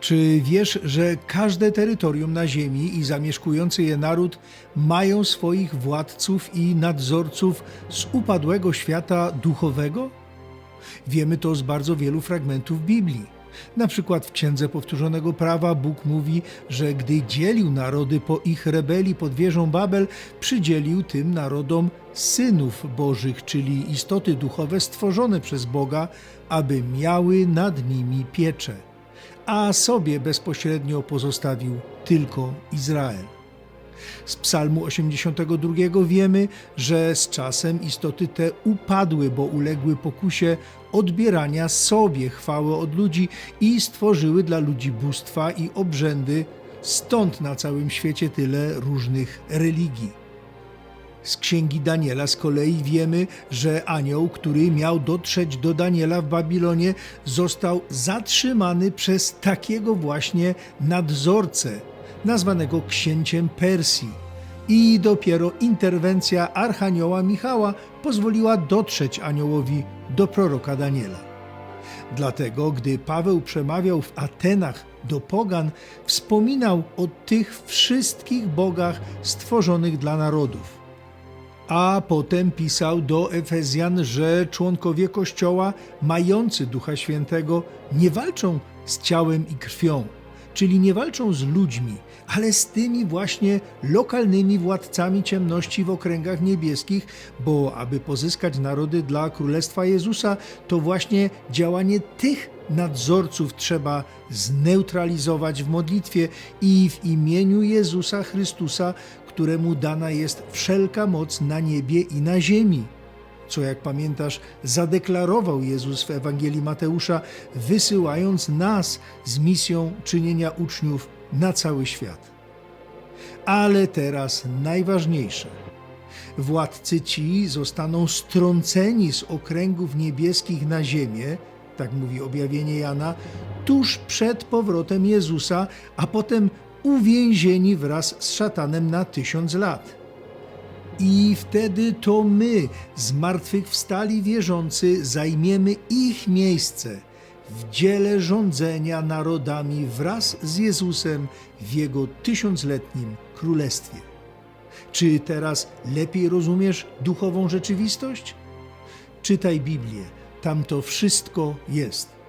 Czy wiesz, że każde terytorium na Ziemi i zamieszkujący je naród mają swoich władców i nadzorców z upadłego świata duchowego? Wiemy to z bardzo wielu fragmentów Biblii. Na przykład w Księdze Powtórzonego Prawa Bóg mówi, że gdy dzielił narody po ich rebelii pod wieżą Babel, przydzielił tym narodom synów Bożych, czyli istoty duchowe stworzone przez Boga, aby miały nad nimi pieczę, a sobie bezpośrednio pozostawił tylko Izrael. Z Psalmu 82 wiemy, że z czasem istoty te upadły, bo uległy pokusie odbierania sobie chwały od ludzi i stworzyły dla ludzi bóstwa i obrzędy, stąd na całym świecie tyle różnych religii. Z księgi Daniela z kolei wiemy, że anioł, który miał dotrzeć do Daniela w Babilonie, został zatrzymany przez takiego właśnie nadzorcę, nazwanego księciem Persji. I dopiero interwencja archanioła Michała pozwoliła dotrzeć aniołowi do proroka Daniela. Dlatego, gdy Paweł przemawiał w Atenach do Pogan, wspominał o tych wszystkich bogach stworzonych dla narodów. A potem pisał do Efezjan, że członkowie Kościoła mający Ducha Świętego nie walczą z ciałem i krwią, czyli nie walczą z ludźmi, ale z tymi właśnie lokalnymi władcami ciemności w okręgach niebieskich, bo aby pozyskać narody dla Królestwa Jezusa, to właśnie działanie tych nadzorców trzeba zneutralizować w modlitwie i w imieniu Jezusa Chrystusa, któremu dana jest wszelka moc na niebie i na ziemi. Co, jak pamiętasz, zadeklarował Jezus w Ewangelii Mateusza, wysyłając nas z misją czynienia uczniów na cały świat. Ale teraz najważniejsze. Władcy ci zostaną strąceni z okręgów niebieskich na ziemię, tak mówi objawienie Jana, tuż przed powrotem Jezusa, a potem uwięzieni wraz z szatanem na tysiąc lat. I wtedy to my, zmartwychwstali wierzący, zajmiemy ich miejsce w dziele rządzenia narodami wraz z Jezusem w Jego tysiącletnim królestwie. Czy teraz lepiej rozumiesz duchową rzeczywistość? Czytaj Biblię, tam to wszystko jest.